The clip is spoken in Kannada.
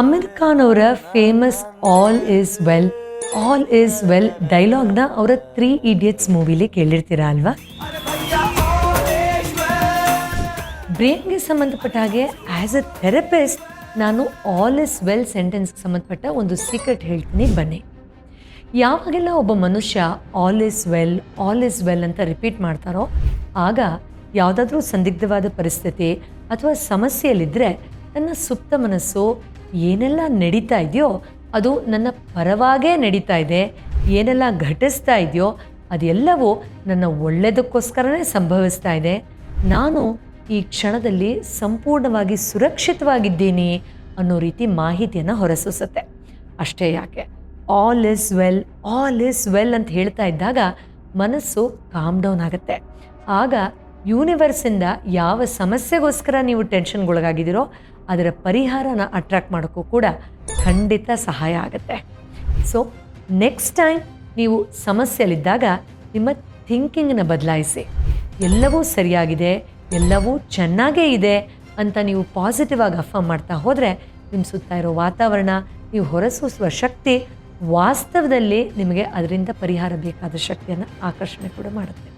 ಅಮೀರ್ ಖಾನ್ ಅವರ famous all is well all is well ಡೈಲಾಗ್ನ ಅವರ ತ್ರೀ ಇಡಿಯಟ್ಸ್ ಮೂವಿಲಿ ಕೇಳಿರ್ತೀರಾ ಅಲ್ವಾ? ಬ್ರೇನ್ಗೆ ಸಂಬಂಧಪಟ್ಟ ಹಾಗೆ ಆ್ಯಸ್ ಅ ಥೆರಪಿಸ್ಟ್ ನಾನು ಆಲ್ ಇಸ್ ವೆಲ್ ಸೆಂಟೆನ್ಸ್ಗೆ ಸಂಬಂಧಪಟ್ಟ ಒಂದು ಸೀಕ್ರೆಟ್ ಹೇಳ್ತೀನಿ, ಬನ್ನಿ. ಯಾವಾಗೆಲ್ಲ ಒಬ್ಬ ಮನುಷ್ಯ all is well all is well ಅಂತ ರಿಪೀಟ್ ಮಾಡ್ತಾರೋ, ಆಗ ಯಾವುದಾದ್ರೂ ಸಂದಿಗ್ಧವಾದ ಪರಿಸ್ಥಿತಿ ಅಥವಾ ಸಮಸ್ಯೆಯಲ್ಲಿದ್ದರೆ ನನ್ನ ಸುಪ್ತ ಮನಸ್ಸು ಏನೆಲ್ಲ ನಡೀತಾ ಇದೆಯೋ ಅದು ನನ್ನ ಪರವಾಗೇ ನಡೀತಾ ಇದೆ, ಏನೆಲ್ಲ ಘಟಿಸ್ತಾ ಇದೆಯೋ ಅದೆಲ್ಲವೂ ನನ್ನ ಒಳ್ಳೆಯದಕ್ಕೋಸ್ಕರನೇ ಸಂಭವಿಸ್ತಾ ಇದೆ. ನಾನು ಈ ಕ್ಷಣದಲ್ಲಿ ಸಂಪೂರ್ಣವಾಗಿ ಸುರಕ್ಷಿತವಾಗಿದ್ದೀನಿ ಅನ್ನೋ ರೀತಿ ಮಾಹಿತಿಯನ್ನು ಹೊರಸೂಸುತ್ತೆ. ಅಷ್ಟೇ ಯಾಕೆ? All is well all is well ಅಂತ ಹೇಳ್ತಾ ಇದ್ದಾಗ ಮನಸ್ಸು ಕಾಮ್ ಡೌನ್ ಆಗುತ್ತೆ. ಆಗ ಯೂನಿವರ್ಸಿಂದ ಯಾವ ಸಮಸ್ಯೆಗೋಸ್ಕರ ನೀವು ಟೆನ್ಷನ್ಗೊಳಗಾಗಿದ್ದೀರೋ ಅದರ ಪರಿಹಾರನ ಅಟ್ರಾಕ್ಟ್ ಮಾಡೋಕ್ಕೂ ಕೂಡ ಖಂಡಿತ ಸಹಾಯ ಆಗುತ್ತೆ. ಸೊ ನೆಕ್ಸ್ಟ್ ಟೈಮ್ ನೀವು ಸಮಸ್ಯೆಯಲ್ಲಿದ್ದಾಗ ನಿಮ್ಮ ಥಿಂಕಿಂಗನ್ನ ಬದಲಾಯಿಸಿ. ಎಲ್ಲವೂ ಸರಿಯಾಗಿದೆ, ಎಲ್ಲವೂ ಚೆನ್ನಾಗೇ ಇದೆ ಅಂತ ನೀವು ಪಾಸಿಟಿವ್ ಆಗಿ ಅಫರ್ಮ್ ಮಾಡ್ತಾ ಹೋದರೆ ನಿಮ್ಮ ಸುತ್ತ ಇರೋ ವಾತಾವರಣ, ನೀವು ಹೊರಸೂಸುವ ಶಕ್ತಿ ವಾಸ್ತವದಲ್ಲಿ ನಿಮಗೆ ಅದರಿಂದ ಪರಿಹಾರ ಬೇಕಾದ ಶಕ್ತಿಯನ್ನು ಆಕರ್ಷಣೆ ಕೂಡ ಮಾಡುತ್ತೆ.